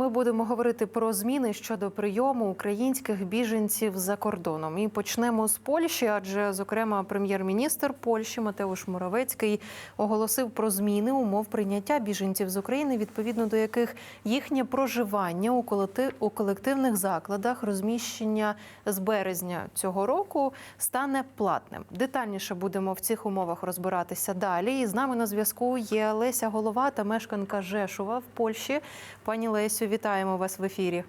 Ми будемо говорити про зміни щодо прийому українських біженців за кордоном. І почнемо з Польщі, адже зокрема прем'єр-міністр Польщі Матеуш Моровецький оголосив про зміни умов прийняття біженців з України, відповідно до яких їхнє проживання у у колективних закладах розміщення з березня цього року стане платним. Детальніше будемо в цих умовах розбиратися далі. І з нами на зв'язку є Леся Головата, мешканка Жешува в Польщі. Пані Лесю, вітаємо вас в ефірі.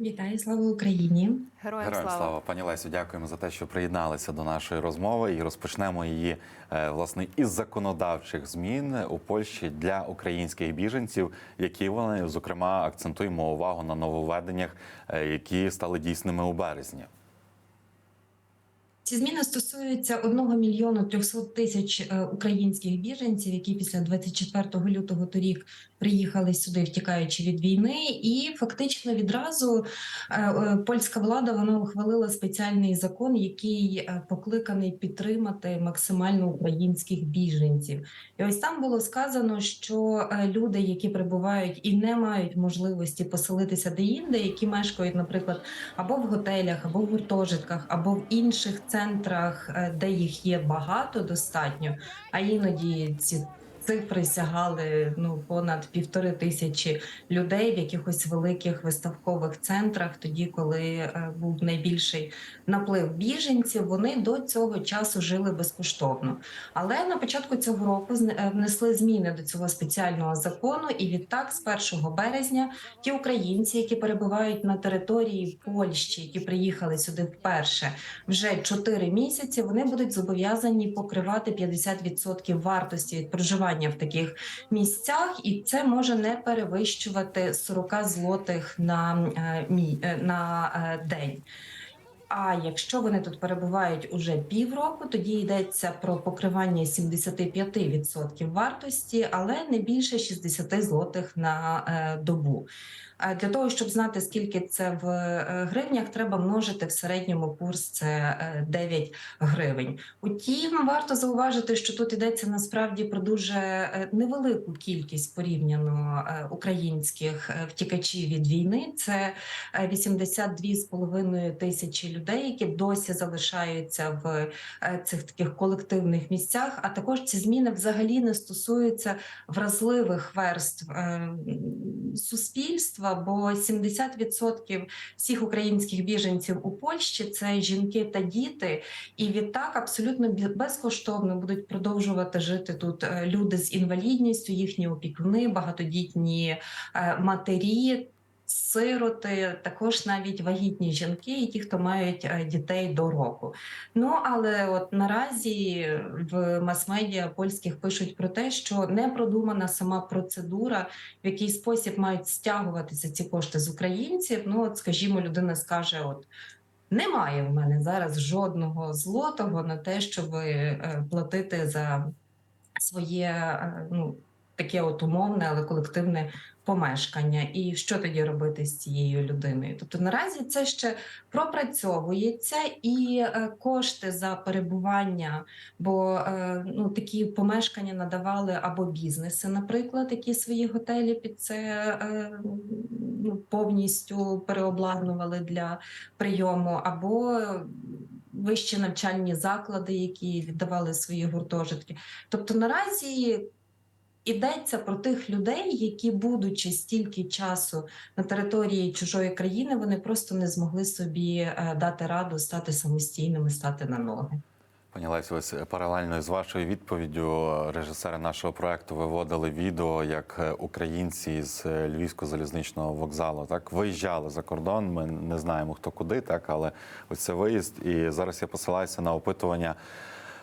Вітаю, слава Україні! Героям, Героям слава. слава, пані Лесю, дякуємо за те, що приєдналися до нашої розмови і розпочнемо її е, власне із законодавчих змін у Польщі для українських біженців, які вони зокрема акцентуємо увагу на нововведеннях, е, які стали дійсними у березні. Ці зміни стосуються 1 мільйону 300 тисяч е, українських біженців, які після 24 лютого торік приїхали сюди, втікаючи від війни, і фактично відразу е, е, польська влада вона ухвалила спеціальний закон, який е, покликаний підтримати максимально українських біженців. І ось там було сказано, що люди, які прибувають і не мають можливості поселитися де-інде, які мешкають, наприклад, або в готелях, або в гуртожитках, або в інших центрах, де їх є багато, достатньо, а іноді ці. Цифри сягали ну понад півтори тисячі людей в якихось великих виставкових центрах, тоді коли е, був найбільший наплив біженців. Вони до цього часу жили безкоштовно. Але на початку цього року е, внесли зміни до цього спеціального закону, і відтак, з 1 березня, ті українці, які перебувають на території Польщі, які приїхали сюди вперше, вже 4 місяці, вони будуть зобов'язані покривати 50% вартості від проживання в таких місцях, і це може не перевищувати 40 злотих на, е, е, на е, день. А якщо вони тут перебувають уже півроку, тоді йдеться про покривання 75% вартості, але не більше 60 злотих на е, добу. А Для того щоб знати скільки це в е, гривнях, треба множити в середньому курс це е, 9 гривень. Утім, варто зауважити, що тут йдеться насправді про дуже е, невелику кількість порівняно е, українських е, втікачів від війни. Це е, 82,5 тисячі людей, які досі залишаються в е, цих таких колективних місцях. А також ці зміни взагалі не стосуються вразливих верств е, суспільства, бо 70% всіх українських біженців у Польщі це жінки та діти, і відтак абсолютно безкоштовно будуть продовжувати жити тут е, люди з інвалідністю, їхні опікуни, багатодітні матері. Сироти, також навіть вагітні жінки, і ті, хто мають е, дітей до року. Ну але от наразі в мас-медіа польських пишуть про те, що не продумана сама процедура, в який спосіб мають стягуватися ці кошти з українців. Ну, от, скажімо, людина скаже: от. Немає в мене зараз жодного злотого на те, щоб е, платити за своє е, ну, таке от умовне, але колективне помешкання. І що тоді робити з цією людиною? Тобто наразі це ще пропрацьовується і е, кошти за перебування, бо е, ну, такі помешкання надавали або бізнеси, наприклад, які свої готелі під це е, ну, повністю переобладнували для прийому, або вищі навчальні заклади, які віддавали свої гуртожитки. Тобто наразі йдеться про тих людей, які, будучи стільки часу на території чужої країни, вони просто не змогли собі е, дати раду стати самостійними, стати на ноги. Пані Лесю, ось паралельно з вашою відповіддю режисери нашого проекту виводили відео, як е, українці з е, Львівського залізничного вокзалу так виїжджали за кордон. Ми не знаємо хто куди, так але ось це виїзд. І зараз я посилаюся на опитування е,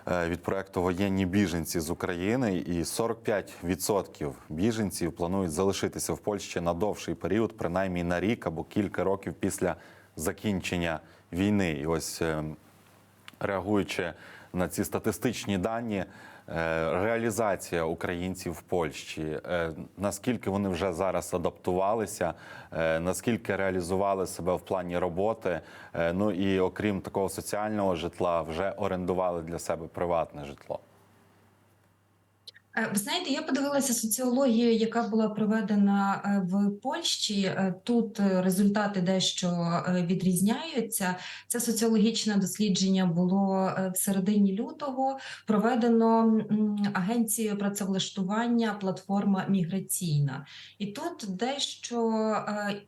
від проекту Воєнні біженці з України, і 45% біженців планують залишитися в Польщі на довший період, принаймні на рік або кілька років після закінчення війни. І ось е, реагуючи на ці статистичні дані, е, реалізація українців в Польщі, е, наскільки вони вже зараз адаптувалися, е, наскільки реалізували себе в плані роботи, е, ну і окрім такого соціального житла, вже орендували для себе приватне житло. Е, Ви знаєте, я подивилася соціологію, яка була проведена е, в Польщі. Е, Тут результати дещо відрізняються. Це соціологічне дослідження було в середині лютого. Проведено агенцією працевлаштування платформа міграційна. І тут дещо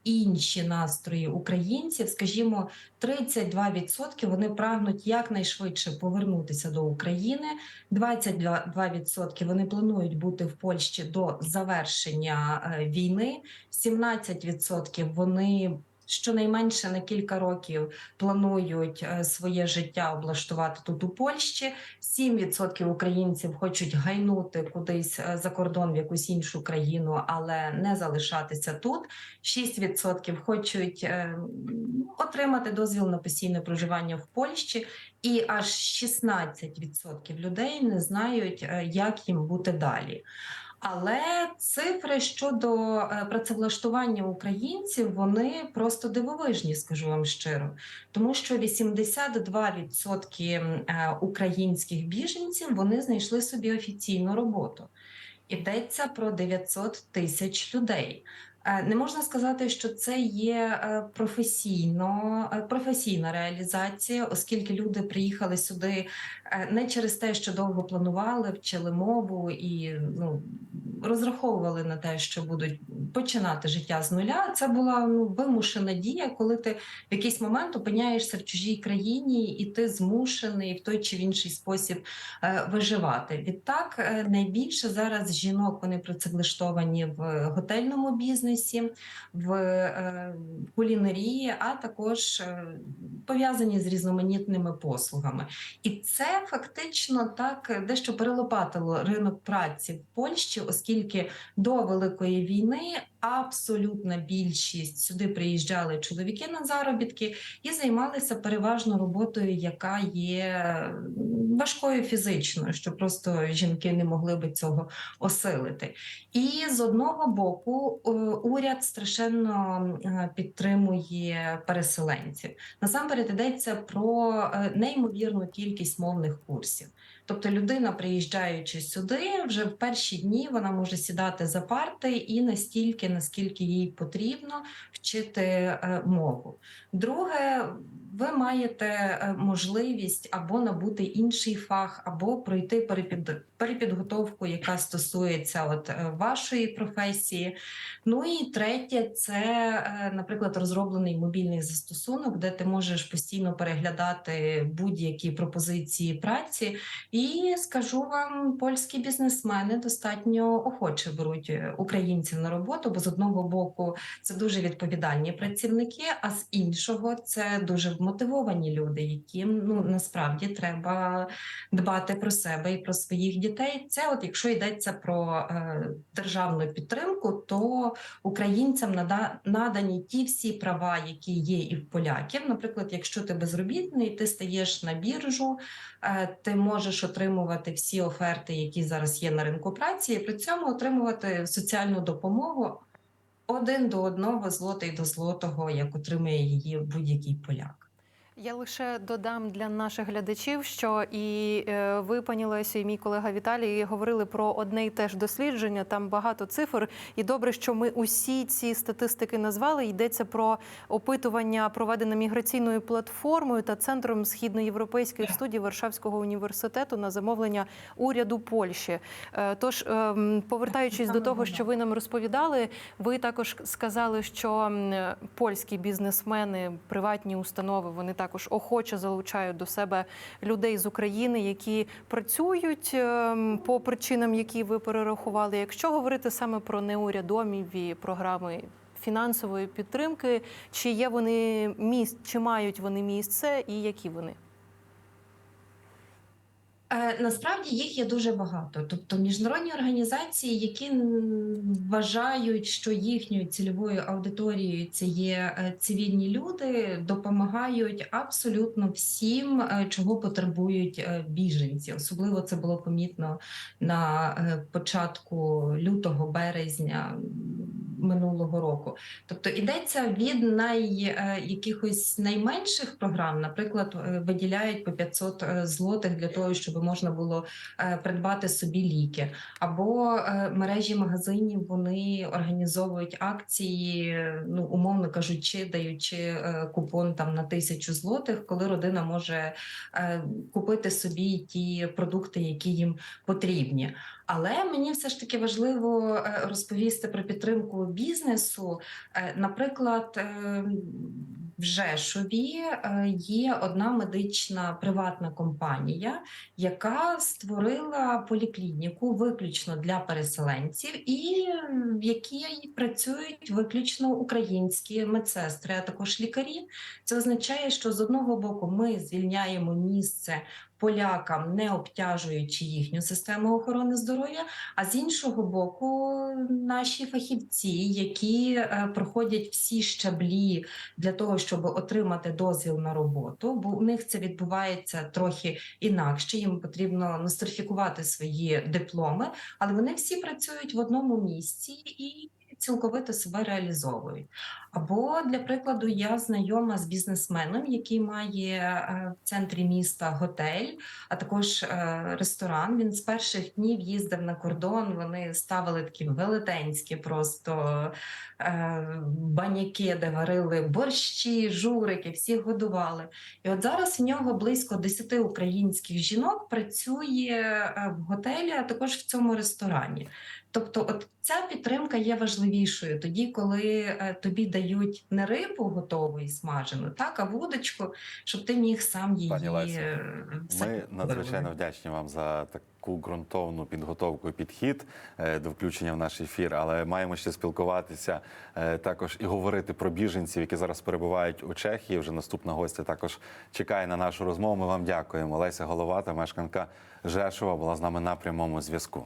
інші настрої українців, скажімо, 32% вони прагнуть якнайшвидше повернутися до України. 22% вони планують бути в Польщі до завершення е, війни. 17% вони щонайменше на кілька років планують е, своє життя облаштувати тут у Польщі. 7% українців хочуть гайнути кудись е, за кордон в якусь іншу країну, але не залишатися тут. 6% хочуть е, отримати дозвіл на постійне проживання в Польщі, і аж 16% людей не знають, як їм бути далі. Але цифри щодо е, працевлаштування українців вони просто дивовижні, скажу вам щиро, тому що 82% е, українських біженців вони знайшли собі офіційну роботу. Йдеться про 900 тисяч людей. Е, Не можна сказати, що це є е, професійно, е, професійна реалізація, оскільки люди приїхали сюди не через те, що довго планували, вчили мову і ну, розраховували на те, що будуть починати життя з нуля. Це була ну, вимушена дія, коли ти в якийсь момент опиняєшся в чужій країні, і ти змушений в той чи в інший спосіб виживати. Відтак найбільше зараз жінок вони працевлаштовані в готельному бізнесі, в е, кулінарії, а також е, пов'язані з різноманітними послугами. І це фактично так дещо перелопатило ринок праці в Польщі, оскільки до великої війни абсолютна більшість сюди приїжджали чоловіки на заробітки і займалися переважно роботою, яка є важкою фізично, що просто жінки не могли би цього осилити. І з одного боку, е, уряд страшенно е, підтримує переселенців. Насамперед йдеться про е, неймовірну кількість мовних курсів. Тобто людина, приїжджаючи сюди, вже в перші дні вона може сідати за парти і настільки, наскільки їй потрібно вчити е, мову. Друге, ви маєте е, можливість або набути інший фах, або пройти перепід... перепідготовку, яка стосується от е, вашої професії. Ну і третє, це, е, наприклад, розроблений мобільний застосунок, де ти можеш постійно переглядати будь-які пропозиції праці. І скажу вам, польські бізнесмени достатньо охоче беруть українців на роботу, бо з одного боку це дуже відповідальні працівники, а з іншого це дуже вмотивовані люди, яким ну насправді треба дбати про себе і про своїх дітей. Це, от якщо йдеться про е, державну підтримку, то українцям нада, надані ті всі права, які є і в поляків. Наприклад, якщо ти безробітний, ти стаєш на біржу, е, ти можеш отримувати всі оферти, які зараз є на ринку праці, і при цьому отримувати соціальну допомогу один до одного, злотий до злотого, як отримує її будь-який поляк. Я лише додам для наших глядачів, що і е, ви, пані Лесю, і мій колега Віталій говорили про одне і те ж дослідження. Там багато цифр, і добре, що ми усі ці статистики назвали. Йдеться про опитування, проведене міграційною платформою та центром східноєвропейських студій Варшавського університету на замовлення уряду Польщі. Е, Тож, ем, повертаючись до того, що ви нам розповідали, ви також сказали, що польські бізнесмени, приватні установи, вони також охоче залучають до себе людей з України, які працюють ем, по причинам, які ви перерахували. Якщо говорити саме про неурядомі програми. Фінансової підтримки, чи є вони місць, чи мають вони місце, і які вони? Е, Насправді їх є дуже багато. Тобто міжнародні організації, які вважають, що їхньою цільовою аудиторією це є е, цивільні люди, допомагають абсолютно всім, е, чого потребують біженці. Особливо це було помітно на початку лютого березня. Минулого року. Тобто йдеться від най, е, якихось найменших програм, наприклад, е, виділяють по 500 злотих для того, щоб можна було е, придбати собі ліки, або е, мережі магазинів вони організовують акції, е, ну умовно кажучи, даючи е, купон там на тисячу злотих, коли родина може е, купити собі ті продукти, які їм потрібні. Але мені все ж таки важливо е, розповісти про підтримку бізнесу. Е, Наприклад, е, в Жешові є одна медична приватна компанія, яка створила поліклініку виключно для переселенців, і в якій працюють виключно українські медсестри, а також лікарі. Це означає, що з одного боку ми звільняємо місце полякам, не обтяжуючи їхню систему охорони здоров'я. А з іншого боку, наші фахівці, які е, проходять всі щаблі для того, щоб отримати дозвіл на роботу, бо у них це відбувається трохи інакше. Їм потрібно нострифікувати свої дипломи, але вони всі працюють в одному місці і цілковито себе реалізовують. Або для прикладу, я знайома з бізнесменом, який має е, в центрі міста готель, а також е, ресторан. Він з перших днів їздив на кордон. Вони ставили такі велетенські просто е, баняки, де варили борщі, журики, всіх годували. І от зараз в нього близько 10 українських жінок працює в готелі, а також в цьому ресторані. Тобто, от ця підтримка є важливішою тоді, коли е, тобі дають не рибу готову і смажену, так а вудочку, щоб ти міг сам її Пані Лесю, е, Ми надзвичайно вдячні вам за таку ґрунтовну підготовку і підхід е, до включення в наш ефір. Але маємо ще спілкуватися також і говорити про біженців, які зараз перебувають у Чехії. Вже наступна гостя також чекає на нашу розмову. Ми вам дякуємо. Леся Головата, мешканка Жешова, була з нами на прямому зв'язку.